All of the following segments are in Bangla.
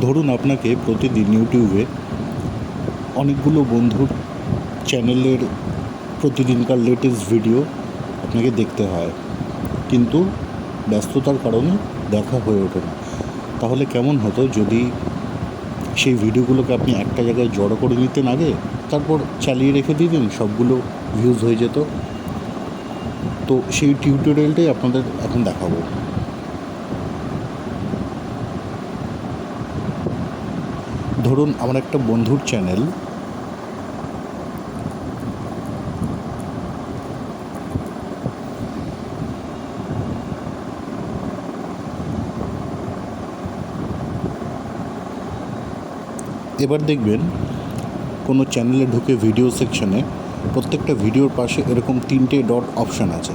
ধরুন আপনাকে প্রতিদিন ইউটিউবে অনেকগুলো বন্ধুর চ্যানেলের প্রতিদিনকার লেটেস্ট ভিডিও আপনাকে দেখতে হয়। কিন্তু ব্যস্ততার কারণে দেখা হয়ে ওঠে না। তাহলে কেমন হতো যদি সেই ভিডিওগুলোকে আপনি একটা জায়গায় জড়ো করে নিতেন আগে, তারপর চালিয়ে রেখে দিতেন, সবগুলো ভিউজ হয়ে যেত। তো সেই টিউটোরিয়ালটাই আপনাদের এখন দেখাবো। ধরুন, আমার একটা বন্ধুর চ্যানেল এবার দেখবেন, কোনো চ্যানেলে ঢুকে ভিডিও সেকশনে প্রত্যেকটা ভিডিওর পাশে এরকম তিনটে ডট অপশান আছে।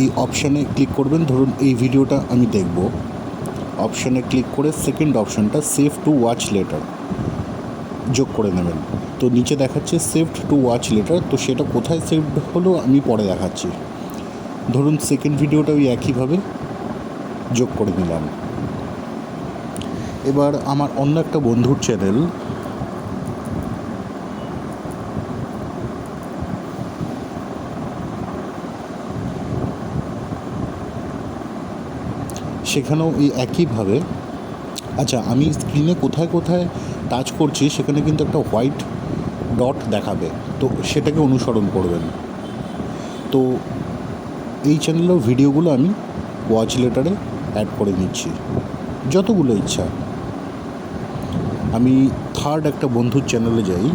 এই অপশানে ক্লিক করবেন, ধরুন এই ভিডিওটা আমি দেখব। অপশানে ক্লিক করে সেকেন্ড অপশানটা সেভ টু ওয়াচ লেটার যোগ করে নেবেন। তো নিচে দেখাচ্ছে সেভড টু ওয়াচ লেটার তো সেটা কোথায় সেভড হলো আমি পরে দেখাচ্ছি। ধরুন সেকেন্ড ভিডিওটা ওই একইভাবে যোগ করে নিলাম। এবার আমার অন্য একটা বন্ধুর চ্যানেল সেখানেও এই একইভাবে আচ্ছা আমি স্ক্রিনে কোথায় কোথায় টাচ করছি সেখানে কিন্তু একটা হোয়াইট ডট দেখাবে। তো সেটাকে অনুসরণ করবেন। তো এই চ্যানেলেও ভিডিওগুলো আমি ওয়াচ লেটারে অ্যাড করে নিচ্ছি। যতগুলো ইচ্ছা। আমি থার্ড একটা বন্ধুর চ্যানেলে যাই।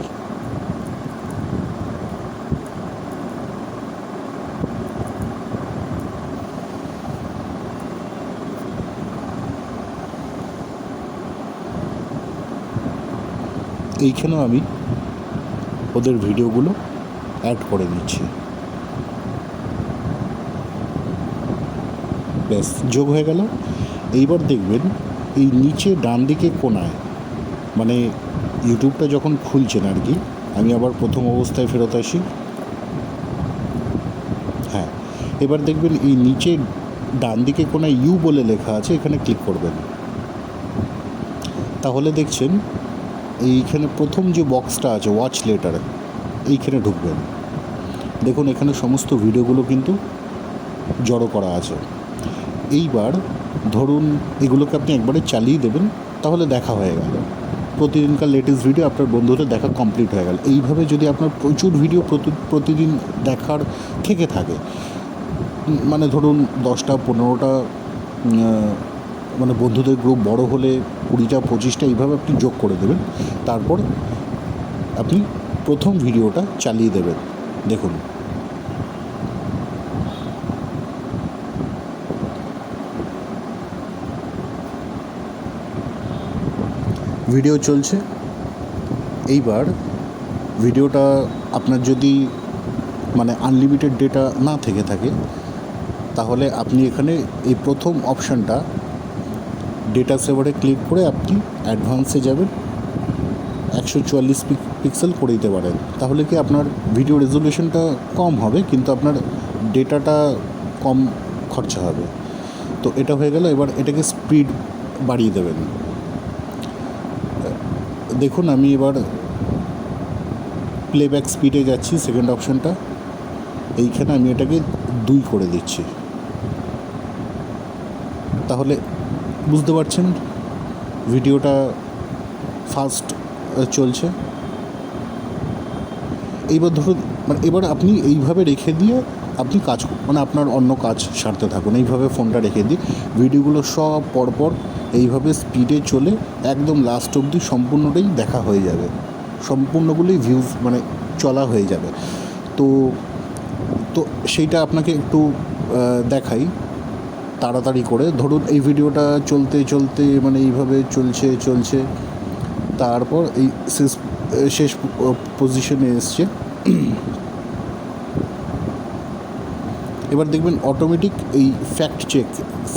এইখানেও আমি ওদের ভিডিওগুলো অ্যাড করে নিচ্ছি ব্যাস, যোগ হয়ে গেল। এইবার দেখবেন, এই নিচে ডান দিকে কোনায় মানে ইউটিউবটা যখন খুলছেন আর কি, আমি আবার প্রথম অবস্থায় ফেরত আসি। হ্যাঁ এবার দেখবেন এই নিচে ডান দিকে কোনায় ইউ বলে লেখা আছে, এখানে ক্লিক করবেন। তাহলে দেখছেন এইখানে প্রথম যে বক্সটা আছে ওয়াচ লেটার এইখানে ঢুকবেন। দেখুন, এখানে সমস্ত ভিডিওগুলো কিন্তু জড়ো করা আছে। এইবার ধরুন, এগুলোকে আপনি একবারে চালিয়ে দেবেন, তাহলে দেখা হয়ে গেল। প্রতিদিনকার লেটেস্ট ভিডিও আপনার বন্ধুদের দেখা কমপ্লিট হয়ে গেল। এইভাবে যদি আপনার প্রচুর ভিডিও প্রতিদিন দেখার থেকে থাকে মানে ধরুন দশটা, পনেরোটা মানে বন্ধুদের গ্রুপ বড় হলে কুড়িটা পঁচিশটা এইভাবে আপনি যোগ করে দেবেন। তারপর আপনি প্রথম ভিডিওটা চালিয়ে দেবেন। দেখুন। ভিডিও চলছে। এইবার ভিডিওটা আপনার যদি মানে আনলিমিটেড ডেটা না থেকে থাকে, তাহলে আপনি এখানে এই প্রথম অপশানটা ডেটা সেভারে ক্লিক করে আপনি অ্যাডভান্সে যাবেন। একশো চুয়াল্লিশ পিক্সেল করে দিতে পারেন। তাহলে কি আপনার ভিডিও রেজলিউশনটা কম হবে, কিন্তু আপনার ডেটাটা কম খরচা হবে। তো এটা হয়ে গেল, এবার এটাকে স্পিড বাড়িয়ে দেবেন। দেখুন, আমি এবার প্লেব্যাক স্পিডে যাচ্ছি সেকেন্ড অপশানটা এইখানে আমি এটাকে দুই করে দিচ্ছি। তাহলে বুঝতে পারছেন? ভিডিওটা ফাস্ট চলছে। এইবার ধরুন মানে এবার আপনি এইভাবে রেখে দিয়ে আপনি কাজ মানে আপনার অন্য কাজ সারতে থাকুন। এইভাবে ফোনটা রেখে দিয়ে ভিডিওগুলো সব পরপর এইভাবে স্পিডে চলে একদম লাস্ট অবধি সম্পূর্ণটাই দেখা হয়ে যাবে। সম্পূর্ণগুলোই ভিউজ মানে চলা হয়ে যাবে। তো তো সেইটা আপনাকে একটু দেখাই। তাড়াতাড়ি করে। ধরুন এই ভিডিওটা চলতে চলতে মানে এইভাবে চলছে চলছে। তারপর এই শেষ শেষ পজিশনে এসছে। এবার দেখবেন অটোমেটিক এই ফ্যাক্ট চেক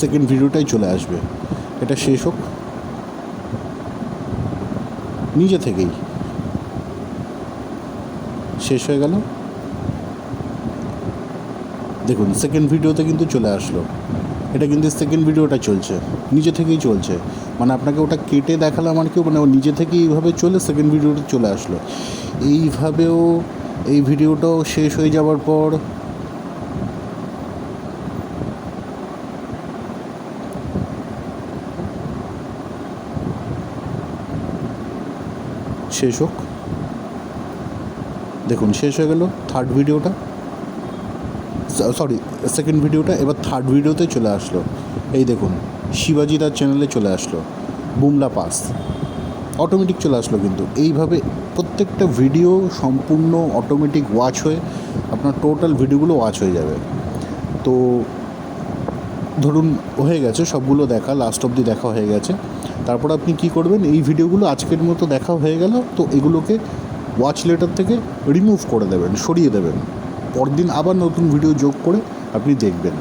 সেকেন্ড ভিডিওটাই চলে আসবে। এটা শেষ হোক। নিজে থেকেই। শেষ হয়ে গেল। দেখুন সেকেন্ড ভিডিওতে কিন্তু চলে আসলো। এটা কিন্তু সেকেন্ড ভিডিওটা চলছে। নিজে থেকেই চলছে। মানে আপনাকে ওটা কেটে দেখালাম আর কি মানে ও নিজে থেকে এইভাবে চলে সেকেন্ড ভিডিওটা চলে আসলো। এইভাবেও এই ভিডিওটাও শেষ হয়ে যাওয়ার পর শেষ হোক। দেখুন, শেষ হয়ে গেল থার্ড ভিডিওটা সরি সেকেন্ড ভিডিওটা এবার থার্ড ভিডিওতে চলে আসলো। এই দেখুন, শিবাজি তার চ্যানেলে চলে আসলো। বুমলা পাস। অটোমেটিক চলে আসলো কিন্তু। এইভাবে প্রত্যেকটা ভিডিও সম্পূর্ণ অটোমেটিক ওয়াচ হয়ে আপনার টোটাল ভিডিওগুলো ওয়াচ হয়ে যাবে। তো ধরুন, হয়ে গেছে, সবগুলো দেখা লাস্ট অবধি দেখা হয়ে গেছে। তারপর আপনি কি করবেন, এই ভিডিওগুলো আজকের মতো দেখা হয়ে গেল, তো এগুলোকে ওয়াচ লেটার থেকে রিমুভ করে দেবেন, সরিয়ে দেবেন। পরদিন আবার নতুন ভিডিও যোগ করে আপনি দেখবেন।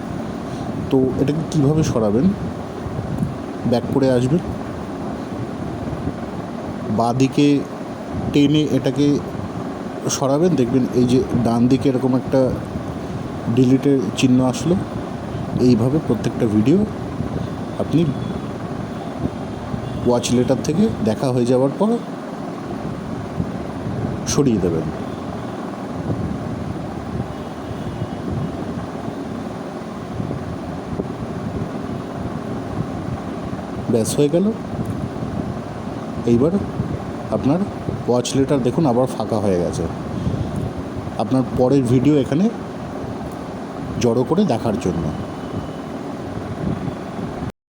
তো এটাকে কীভাবে সরাবেন? ব্যাক করে আসবেন বাঁদিকে টেনে এটাকে সরাবেন, দেখবেন এই যে ডান দিকে এরকম একটা ডিলিটের চিহ্ন আসলো। এইভাবে প্রত্যেকটা ভিডিও আপনি ওয়াচ লেটার থেকে দেখা হয়ে যাওয়ার পর সরিয়ে দেবেন। ব্যাস হয়ে গেল। এইবার আপনার ওয়াচ লেটার দেখুন আবার ফাঁকা হয়ে গেছে। আপনার পরের ভিডিও এখানে জড়ো করে দেখার জন্য।